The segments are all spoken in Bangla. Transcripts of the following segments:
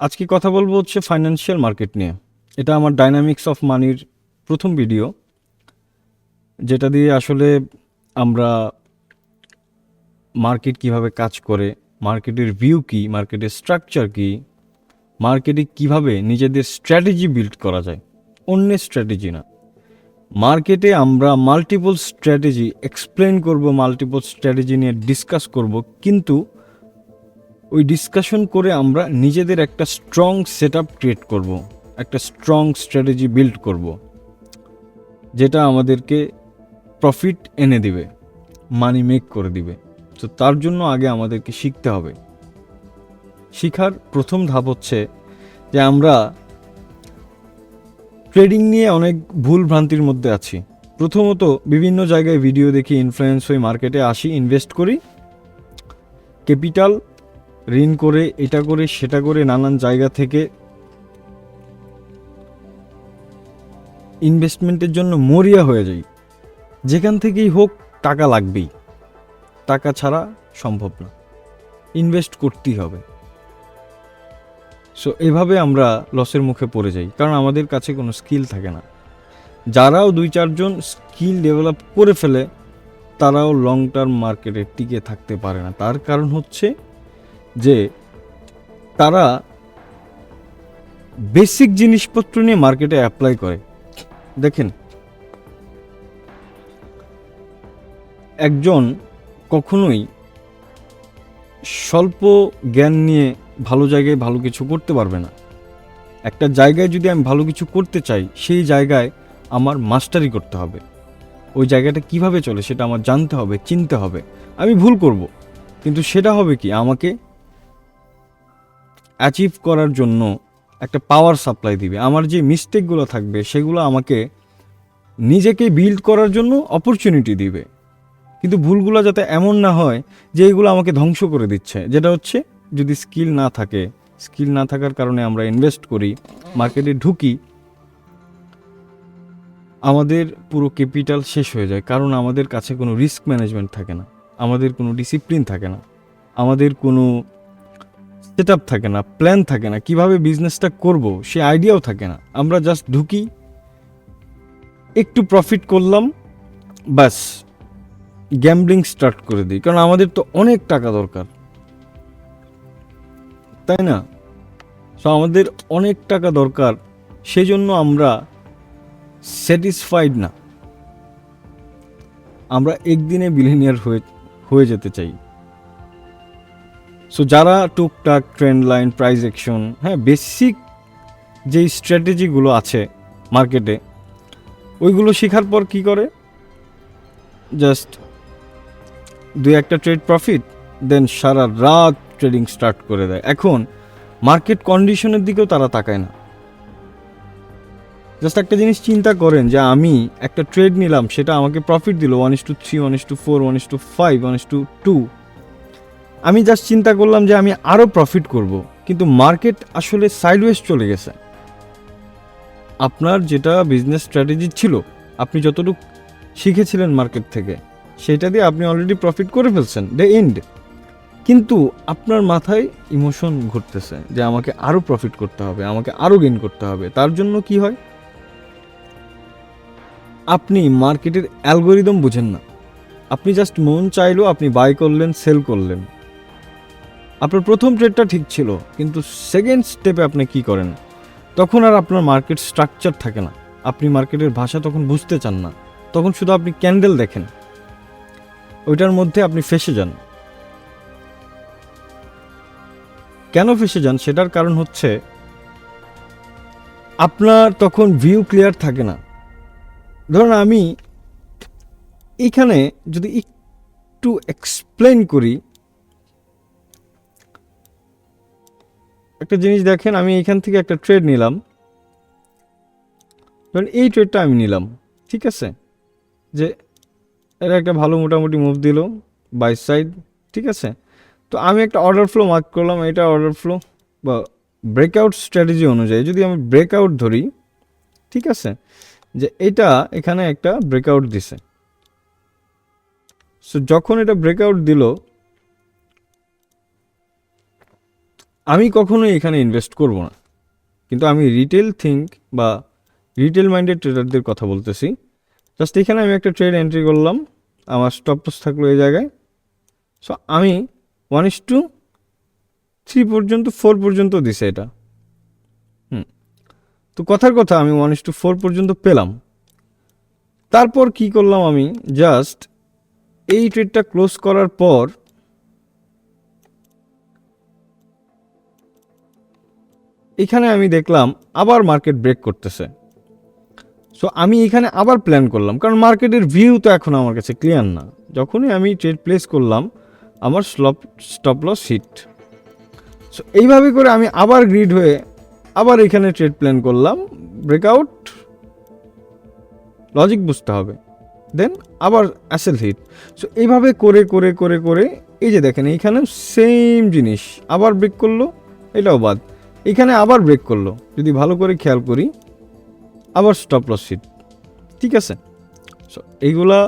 আজকে কথা বলব হচ্ছে ফাইন্যান্সিয়াল মার্কেট নিয়ে। এটা আমার ডাইনামিক্স অফ মানির প্রথম ভিডিও যেটা দিয়ে আসলে আমরা মার্কেট কীভাবে কাজ করে মার্কেটের ভিউ কি মার্কেটের স্ট্রাকচার কি মার্কেটে কীভাবে নিজেদের স্ট্র্যাটেজি বিল্ড করা যায়। অন্যের স্ট্র্যাটেজি না। মার্কেটে আমরা মাল্টিপল স্ট্র্যাটেজি এক্সপ্লেন করব মাল্টিপল স্ট্র্যাটেজি নিয়ে ডিসকাস করব, কিন্তু ওই ডিসকাশন করে আমরা নিজেদের একটা স্ট্রং সেট আপ ক্রিয়েট করব, একটা স্ট্রং স্ট্র্যাটেজি বিল্ড করব, যেটা আমাদেরকে প্রফিট এনে দিবে মানি মেক করে দিবে। তো তার জন্য আগে আমাদেরকে শিখতে হবে। শিখার প্রথম ধাপ হচ্ছে যে আমরা ট্রেডিং নিয়ে অনেক ভুল ভ্রান্তির মধ্যে আছি। প্রথমত বিভিন্ন জায়গায় ভিডিও দেখি ইনফ্লুয়েন্স হয়ে মার্কেটে আসি ইনভেস্ট করি। ক্যাপিটাল ঋণ করে, এটা করে, সেটা করে নানান জায়গা থেকে ইনভেস্টমেন্টের জন্য মরিয়া হয়ে যাই। যেখান থেকেই হোক টাকা লাগবেই। টাকা ছাড়া সম্ভব না। ইনভেস্ট করতেই হবে। সো এভাবে আমরা লসের মুখে পড়ে যাই। কারণ আমাদের কাছে কোনো স্কিল থাকে না। যারাও দুই, চারজন স্কিল ডেভেলপ করে ফেলে, তারাও লং টার্ম মার্কেটে টিকে থাকতে পারে না। তার কারণ হচ্ছে যে তারা বেসিক জিনিসপত্র নিয়ে মার্কেটে অ্যাপ্লাই করে। দেখেন, একজন কখনোই স্বল্প জ্ঞান নিয়ে ভালো জায়গায় ভালো কিছু করতে পারবে না। একটা জায়গায় যদি আমি ভালো কিছু করতে চাই, সেই জায়গায় আমার মাস্টারি করতে হবে। ওই জায়গাটা কীভাবে চলে সেটা আমার জানতে হবে, চিনতে হবে। আমি ভুল করব, কিন্তু সেটা হবে কি? আমাকে অ্যাচিভ করার জন্য একটা পাওয়ার সাপ্লাই দিবে। আমার যে মিস্টেকগুলো থাকবে, সেগুলো আমাকে নিজেকে বিল্ড করার জন্য অপরচুনিটি দিবে। কিন্তু ভুলগুলো যাতে এমন না হয় যে এইগুলো আমাকে ধ্বংস করে দিচ্ছে। যেটা হচ্ছে, যদি স্কিল না থাকে স্কিল না থাকার কারণে আমরা ইনভেস্ট করি মার্কেটে ঢুকি, আমাদের পুরো ক্যাপিটাল শেষ হয়ে যায়। কারণ আমাদের কাছে কোনো রিস্ক ম্যানেজমেন্ট থাকে না। আমাদের কোনো ডিসিপ্লিন থাকে না। আমাদের কোনো সেট থাকে না, প্ল্যান থাকে না, কীভাবে বিজনেসটা করব সে আইডিয়াও থাকে না। আমরা জাস্ট ঢুকি, একটু প্রফিট করলাম, ব্যাস গ্যাম্বলিং স্টার্ট করে দিই। কারণ আমাদের তো অনেক টাকা দরকার। তাই না? সো আমাদের অনেক টাকা দরকার, সেজন্য আমরা স্যাটিসফাইড না। আমরা একদিনে বিলিনিয়ার হয়ে হয়ে যেতে চাই। সো যারা টুকটাক ট্রেন্ড লাইন প্রাইস অ্যাকশন হ্যাঁ বেসিক যেই স্ট্র্যাটেজিগুলো আছে মার্কেটে ওইগুলো শেখার পর কি করে? জাস্ট দুই একটা ট্রেড প্রফিট দেন সারা রাত ট্রেডিং স্টার্ট করে দেয়। এখন মার্কেট কন্ডিশনের দিকেও তারা তাকায় না। জাস্ট একটা জিনিস চিন্তা করেন যে আমি একটা ট্রেড নিলাম, সেটা আমাকে প্রফিট দিল one is to three one is to four one is to five one is to two আমি জাস্ট চিন্তা করলাম যে আমি আরও প্রফিট করব, কিন্তু মার্কেট আসলে সাইডওয়েজ চলে গেছে। আপনার যেটা বিজনেস স্ট্র্যাটেজি ছিল, আপনি যতটুকু শিখেছিলেন মার্কেট থেকে, সেটা দিয়ে আপনি অলরেডি প্রফিট করে ফেলছেন দ্য এন্ড কিন্তু আপনার মাথায় ইমোশন ঘুরতেছে যে আমাকে আরও প্রফিট করতে হবে, আমাকে আরও গেইন করতে হবে। তার জন্য কি হয়? আপনি মার্কেটের অ্যালগোরিদম বুঝেন না। আপনি জাস্ট মন চাইলেও আপনি বাই করলেন সেল করলেন। আপনার প্রথম ট্রেডটা ঠিক ছিল, কিন্তু সেকেন্ড স্টেপে আপনি কি করেন? তখন আর আপনার মার্কেট স্ট্রাকচার থাকে না। আপনি মার্কেটের ভাষা তখন বুঝতে চান না। তখন শুধু আপনি ক্যান্ডেল দেখেন। ওইটার মধ্যে আপনি ফেসে যান। কেন ফেসে যান? সেটার কারণ হচ্ছে, আপনার তখন ভিউ ক্লিয়ার থাকে না। ধরুন আমি এখানে যদি একটু এক্সপ্লেন করি একটা জিনিস দেখেন, আমি এখান থেকে একটা ট্রেড নিলাম। ধরুন এই ট্রেডটা আমি নিলাম, ঠিক আছে? যে এটা একটা ভালো মোটামুটি মুভ দিল বাই সাইড ঠিক আছে? তো আমি একটা অর্ডার ফ্লো মার্ক করলাম, এটা অর্ডার ফ্লো বা ব্রেকআউট স্ট্র্যাটেজি অনুযায়ী, যদি আমি ব্রেকআউট ধরি, ঠিক আছে? যে এটা এখানে একটা ব্রেকআউট দিছে। সো যখন এটা ব্রেকআউট দিল আমি কখনোই এখানে ইনভেস্ট করব না। কিন্তু আমি রিটেল থিঙ্ক বা রিটেল মাইন্ডেড ট্রেডারদের কথা বলতেছি। জাস্ট এখানে আমি একটা ট্রেড এন্ট্রি করলাম। আমার স্টপ লস থাকল এই জায়গায়। সো আমি ওয়ান ইস টু থ্রি পর্যন্ত ফোর পর্যন্ত দিছে এটা। হুম। তো কথার কথা, আমি ওয়ান ইস টু ফোর পর্যন্ত পেলাম। তারপর কি করলাম আমি? জাস্ট এই ট্রেডটা ক্লোজ করার পর এখানে আমি দেখলাম আবার মার্কেট ব্রেক করতেছে। সো আমি এখানে আবার প্ল্যান করলাম, কারণ মার্কেটের ভিউ তো এখন আমার কাছে ক্লিয়ার না। যখনই আমি ট্রেড প্লেস করলাম, আমার slop stop loss hit so এইভাবে করে আমি আবার গ্রিড হয়ে আবার এখানে ট্রেড প্ল্যান করলাম ব্রেকআউট লজিক বুঝতে হবে। দেন আবার অ্যাসেল হিট সো এইভাবে করে করে করে করে, এই যে দেখেন এইখানে সেম জিনিস, আবার ব্রেক করল, এটাও বাদ। এখানে আবার ব্রেক করল। যদি ভালো করে খেয়াল করি, আবার স্টপ লস হিট ঠিক আছে? এইগুলা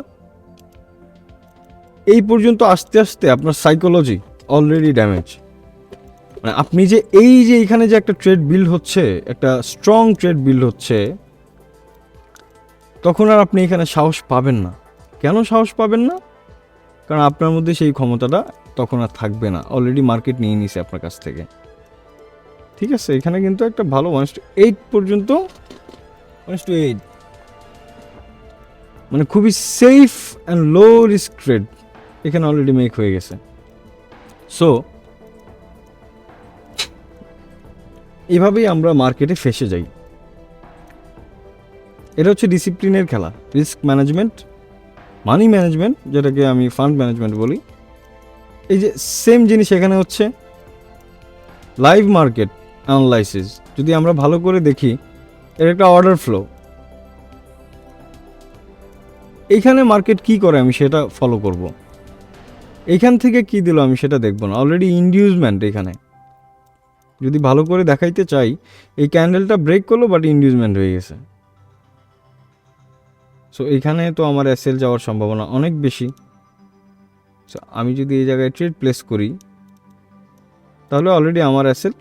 এই পর্যন্ত আস্তে আস্তে আপনার সাইকোলজি অলরেডি ড্যামেজ মানে আপনি যে এই যে এখানে যে একটা ট্রেড বিল্ড হচ্ছে, একটা স্ট্রং ট্রেড বিল্ড হচ্ছে, তখন আর আপনি এখানে সাহস পাবেন না। কেন সাহস পাবেন না? কারণ আপনার মধ্যে সেই ক্ষমতাটা তখন আর থাকবে না। অলরেডি মার্কেট নিয়ে নিছে আপনার কাছ থেকে। ঠিক আছে, এখানে কিন্তু একটা ভালো ওয়ান টু এইট পর্যন্ত ওয়ান টু এইট মানে খুবই safe and low risk trade এখানে অলরেডি মেক হয়ে গেছে। সো এভাবেই আমরা মার্কেটে ফেসে যাই। এটা হচ্ছে ডিসিপ্লিনের খেলা রিস্ক ম্যানেজমেন্ট মানি ম্যানেজমেন্ট যেটাকে আমি ফান্ড ম্যানেজমেন্ট বলি। এই যে সেম জিনিস এখানে হচ্ছে লাইভ মার্কেট অ্যানালাইসিস যদি আমরা ভালো করে দেখি, এর একটা অর্ডার ফ্লো এইখানে মার্কেট কি করে আমি সেটা ফলো করব। এইখান থেকে কি দিল আমি সেটা দেখব না। অলরেডি ইন্ডিউসমেন্ট এখানে। যদি ভালো করে দেখাইতে চাই, এই ক্যান্ডেলটা ব্রেক করল বাট ইন্ডিউসমেন্ট হয়ে গেছে। সো এখানে তো আমার এসএল যাওয়ার সম্ভাবনা অনেক বেশি। সো আমি যদি এই জায়গায় ট্রেড প্লেস করি, তাহলে অলরেডি আমার অ্যাসেল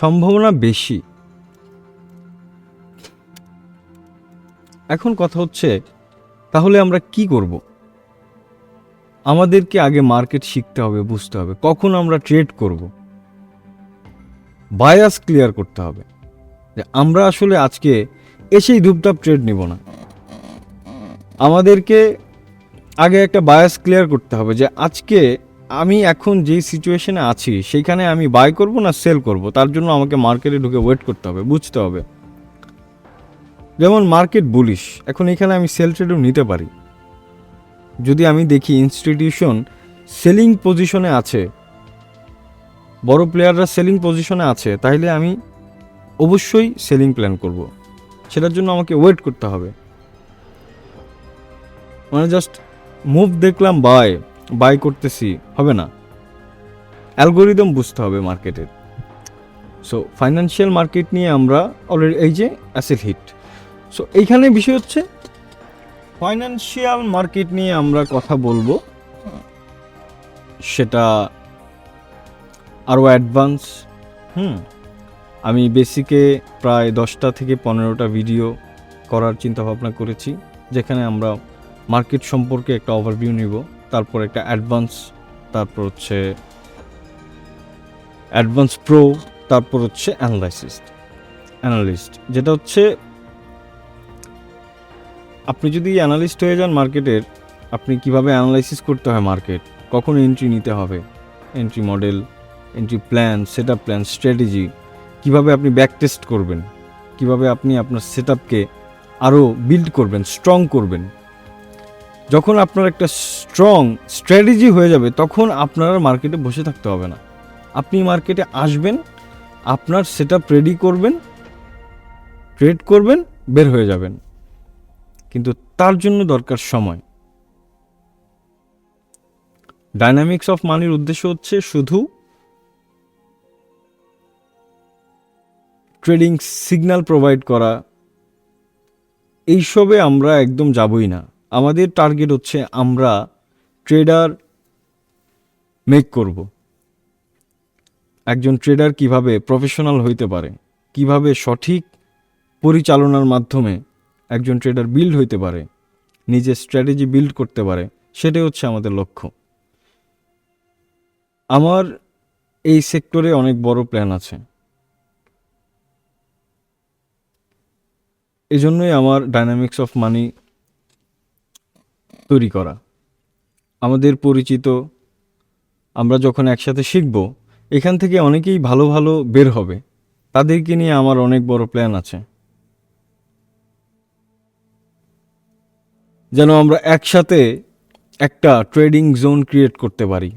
সম্ভাবনা বেশি। এখন কথা হচ্ছে, তাহলে আমরা কি করব? আমাদেরকে আগে মার্কেট শিখতে হবে, বুঝতে হবে। কখন আমরা ট্রেড করব? বায়াস ক্লিয়ার করতে হবে। যে আমরা আসলে আজকে এসেই ধূপধাপ ট্রেড নিব না। আমাদেরকে আগে একটা বায়াস ক্লিয়ার করতে হবে যে আজকে আমি এখন যেই সিচুয়েশনে আছি, সেইখানে আমি বাই করব না সেল করব? তার জন্য আমাকে মার্কেটে ঢুকে ওয়েট করতে হবে, বুঝতে হবে। যেমন মার্কেট বুলিশ এখন এখানে আমি সেল ট্রেডও নিতে পারি। যদি আমি দেখি ইনস্টিটিউশন সেলিং পজিশনে আছে, বড় প্লেয়াররা সেলিং পজিশনে আছে, তাহলে আমি অবশ্যই সেলিং প্ল্যান করব। সেটার জন্য আমাকে ওয়েট করতে হবে। মানে জাস্ট মুভ দেখলাম বাই বাই করতেছি, হবে না। অ্যালগোরিদম বুঝতে হবে মার্কেটের সো ফাইন্যান্সিয়াল মার্কেট নিয়ে আমরা অলরেডি এই যে অ্যাসেল হিট সো এইখানে বিষয় হচ্ছে ফাইন্যান্সিয়াল মার্কেট নিয়ে আমরা কথা বলব। সেটা আরও অ্যাডভান্স হুম? আমি বেসিকে প্রায় দশটা থেকে পনেরোটা ভিডিও করার চিন্তা ভাবনা করেছি, যেখানে আমরা মার্কেট সম্পর্কে একটা ওভারভিউ নিব। তারপর একটা অ্যাডভান্স তারপর হচ্ছে অ্যাডভান্স প্রো তারপর হচ্ছে অ্যানালাইসিস্ট অ্যানালিস্ট যেটা হচ্ছে আপনি যদি অ্যানালিস্ট হয়ে যান মার্কেটের, আপনি কীভাবে অ্যানালাইসিস করতে হয় মার্কেট? কখন এন্ট্রি নিতে হবে? Entry model entry plan set up plan strategy কীভাবে আপনি ব্যাক টেস্ট করবেন? কীভাবে আপনি আপনার সেট আপকে আরও বিল্ড করবেন স্ট্রং করবেন? যখন আপনার একটা স্ট্রং স্ট্র্যাটেজি হয়ে যাবে, তখন আপনার মার্কেটে বসে থাকতে হবে না। আপনি মার্কেটে আসবেন, আপনার সেটা রেডি করবেন ট্রেড করবেন, বের হয়ে যাবেন। কিন্তু তার জন্য দরকার সময়। ডাইনামিক্স অফ মানির উদ্দেশ্য হচ্ছে শুধু ট্রেডিং সিগন্যাল প্রোভাইড করা। এইসবে আমরা একদম যাবই না। আমাদের টার্গেট হচ্ছে আমরা ট্রেডার মেক করব। একজন ট্রেডার কীভাবে প্রফেশনাল হইতে পারে? কীভাবে সঠিক পরিচালনার মাধ্যমে একজন ট্রেডার বিল্ড হইতে পারে? নিজের স্ট্র্যাটেজি বিল্ড করতে পারে? সেটাই হচ্ছে আমাদের লক্ষ্য। আমার এই সেক্টরে অনেক বড় প্ল্যান আছে। এজন্যই আমার ডাইনামিক্স অফ মানি তৈরি করা। আমাদের পরিচিত, আমরা যখন একসাথে শিখব, এখান থেকে অনেকেই ভালো ভালো বের হবে। তাদেরকে নিয়ে আমার অনেক বড় প্ল্যান আছে। যেন আমরা একসাথে একটা ট্রেডিং জোন ক্রিয়েট করতে পারি।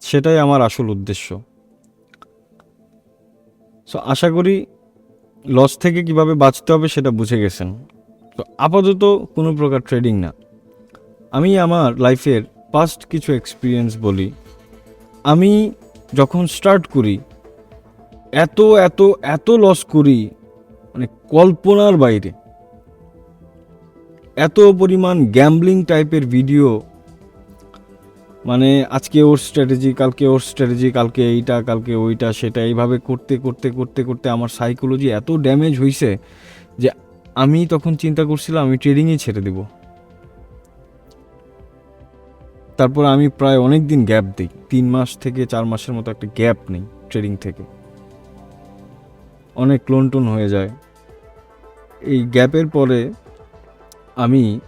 সেটাই আমার আসল উদ্দেশ্য। সো আশা করি লস থেকে কীভাবে বাঁচতে হবে সেটা বুঝে গেছেন। তো আপাতত কোনো প্রকার ট্রেডিং না। আমি আমার লাইফের পাস্ট কিছু এক্সপিরিয়েন্স বলি। আমি যখন স্টার্ট করি, এত এত এত লস করি মানে কল্পনার বাইরে। এত পরিমাণ গ্যাম্বলিং টাইপের ভিডিও মানে আজকে ওর স্ট্র্যাটেজি কালকে ওর স্ট্র্যাটেজি কালকে এইটা, কালকে ওইটা, সেটা, এইভাবে করতে করতে করতে করতে আমার সাইকোলজি এত ড্যামেজ হয়েছে যে আমি তখন চিন্তা করছিলাম আমি ট্রেডিংই ছেড়ে দেব। তারপর আমি প্রায় অনেক দিন গ্যাপ দিই। তিন মাস থেকে চার মাসের মতো একটা গ্যাপ নেই ট্রেডিং থেকে। অনেক ক্লোনটোন হয়ে যায়। এই গ্যাপের পরে আমি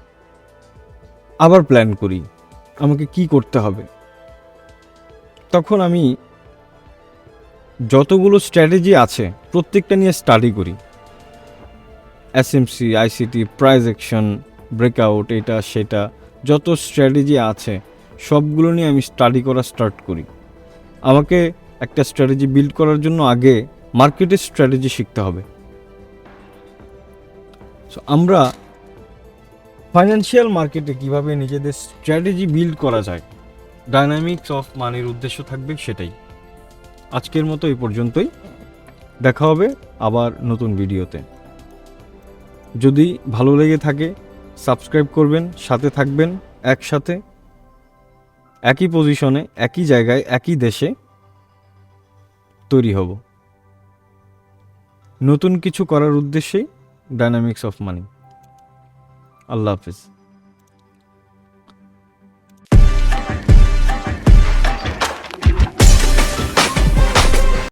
আবার প্ল্যান করি, আমাকে কি করতে হবে? তখন আমি যতগুলো স্ট্র্যাটেজি আছে, প্রত্যেকটা নিয়ে স্টাডি করি। S SMC ICT price action breakout এটা, সেটা, যত স্ট্র্যাটেজি আছে সবগুলো নিয়ে আমি স্টাডি করা স্টার্ট করি। আমাকে একটা স্ট্র্যাটেজি বিল্ড করার জন্য আগে মার্কেটের স্ট্র্যাটেজি শিখতে হবে। সো আমরা ফাইন্যান্সিয়াল মার্কেটে কীভাবে নিজেদের স্ট্র্যাটেজি বিল্ড করা যায় ডাইনামিক্স অফ মানির উদ্দেশ্য থাকবে সেটাই। আজকের মতো এই পর্যন্তই। দেখা হবে আবার নতুন ভিডিওতে। যদি ভালো লেগে থাকে সাবস্ক্রাইব করবেন, সাথে থাকবেন, একসাথে। একই পজিশনে একই জায়গায়, একই দেশে তৈরি হব। নতুন কিছু করার উদ্দেশ্যেই dynamics of money Allah Hafiz.